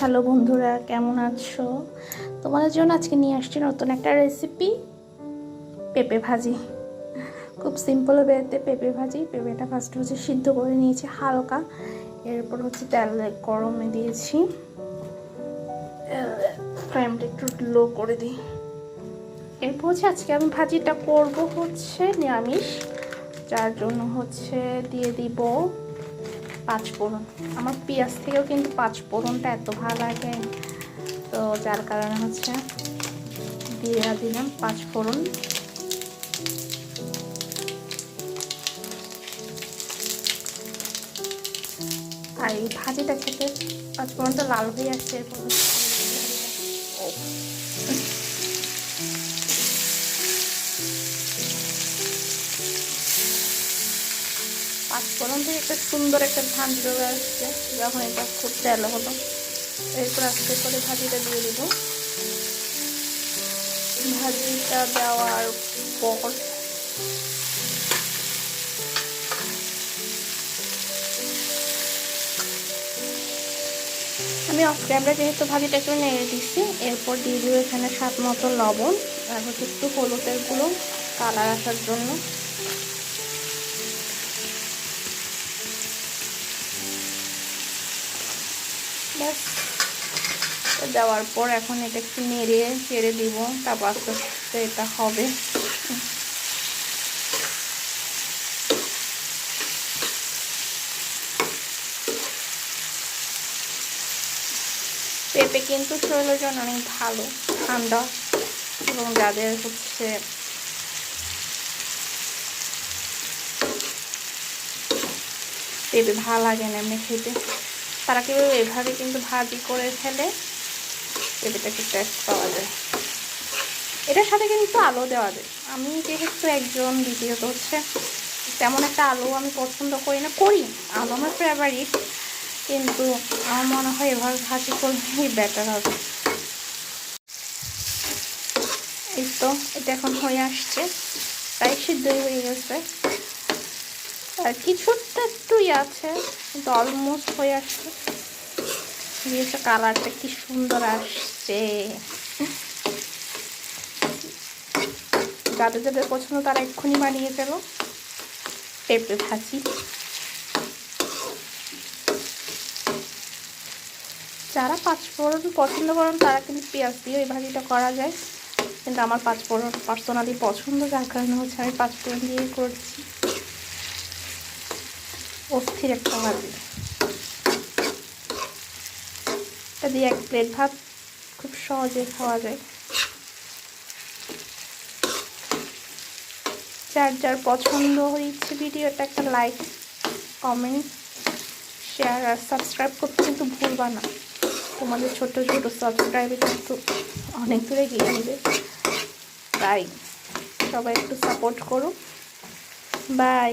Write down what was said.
Hello বন্ধুরা, কেমন আছো? তোমাদের জন্য আজকে নিয়ে আসছি নতুন একটা রেসিপি পেঁপে ভাজি। খুব সিম্পল ওয়েতে পেঁপে ভাজি। পেঁপেটা ফার্স্ট হচ্ছে সিদ্ধ করে নিয়েছি হালকা। এরপর হচ্ছে তেল গরমে দিয়েছি। ফ্লেমটা একটু লো করে দিই। এরপর হচ্ছে আজকে আমি ভাজিটা করব হচ্ছে নিরামিষ। যার জন্য হচ্ছে দিয়ে দিব পাঁচ ফোড়ন। আমার পেঁয়াজ থেকেও কিন্তু পাঁচ ফোড়নটা এত ভালো লাগে। তো যার কারণে হচ্ছে দিয়ে দিলাম পাঁচ ফোড়ন। আর এই ভাজিটা খেতে পাঁচ ফোড়নটা লাল হয়ে আসছে, এরপর পাঁচফোড়ন থেকে একটা সুন্দর একটা ধান চলে আসছে যখন এটা খুব তেল হলো। এরপর আস্তে করে ভাজিটা দিয়ে দিব। ভাজিটা দেওয়ার পর আমি অফ ক্যামেরা যেহেতু ভাজিটা একটু নেড়ে দিচ্ছি, এরপর দিয়ে দিব এখানে স্বাদ মতো লবণ আর হচ্ছে একটু হলুদের গুঁড়ো কালার আসার জন্য। দেওয়ার পর এখন এটা একটু নেড়ে চেড়ে দিব, তারপর আস্তে আস্তে এটা হবে। পেঁপে কিন্তু শরীরের জন্য অনেক ভালো, ঠান্ডা এবং যাদের হচ্ছে পেঁপে ভালো লাগে না এমনি খেতে। তারা কেউ এভাবে কিন্তু ভাজি করে ফেলে। পেঁপেটা একটু টেস্ট পাওয়া যায়। এটার সাথে কিন্তু আলু দেওয়া যায়। আমি যেহেতু একজন দ্বিতীয়ত হচ্ছে তেমন একটা আলু আমি পছন্দ করি না, করি আলু আমার ফেভারিট কিন্তু আমার মনে হয় এভাবে ভাজি করলেই বেটার হবে। এই তো, এটা এখন হয়ে আসছে। প্রায় সিদ্ধই হয়ে গেছে। আর কিছুটা একটুই আছে, কিন্তু অলমোস্ট হয়ে আসছে। দিয়েছে কালারটা কি সুন্দর আসছে। যাদের যাদের পছন্দ তারা এক্ষুনি বানিয়ে ফেলো। পেঁপে ভাজি। যারা পাঁচ ফোড়ন পছন্দ করেন তারা কিন্তু পেঁয়াজ দিয়ে এই ভাজিটা করা যায়। কিন্তু আমার পাঁচ ফোড়ন পার্সোনালি পছন্দ, যার কারণে হচ্ছে আমি পাঁচ ফোড়ন দিয়ে করছি। অস্থির একটা ভাজি। এটা দিয়ে এক প্লেট ভাত, খুব সহজে খাওয়া যায়। যার যার পছন্দ হয়েছে ভিডিওটা একটা লাইক কমেন্ট শেয়ার আর সাবস্ক্রাইব করতে কিন্তু ভুলবা না। তোমাদের ছোট ছোট সাবস্ক্রাইবে কিন্তু অনেক দূরে গিয়ে নেবে তাই সবাই একটু সাপোর্ট করো। বাই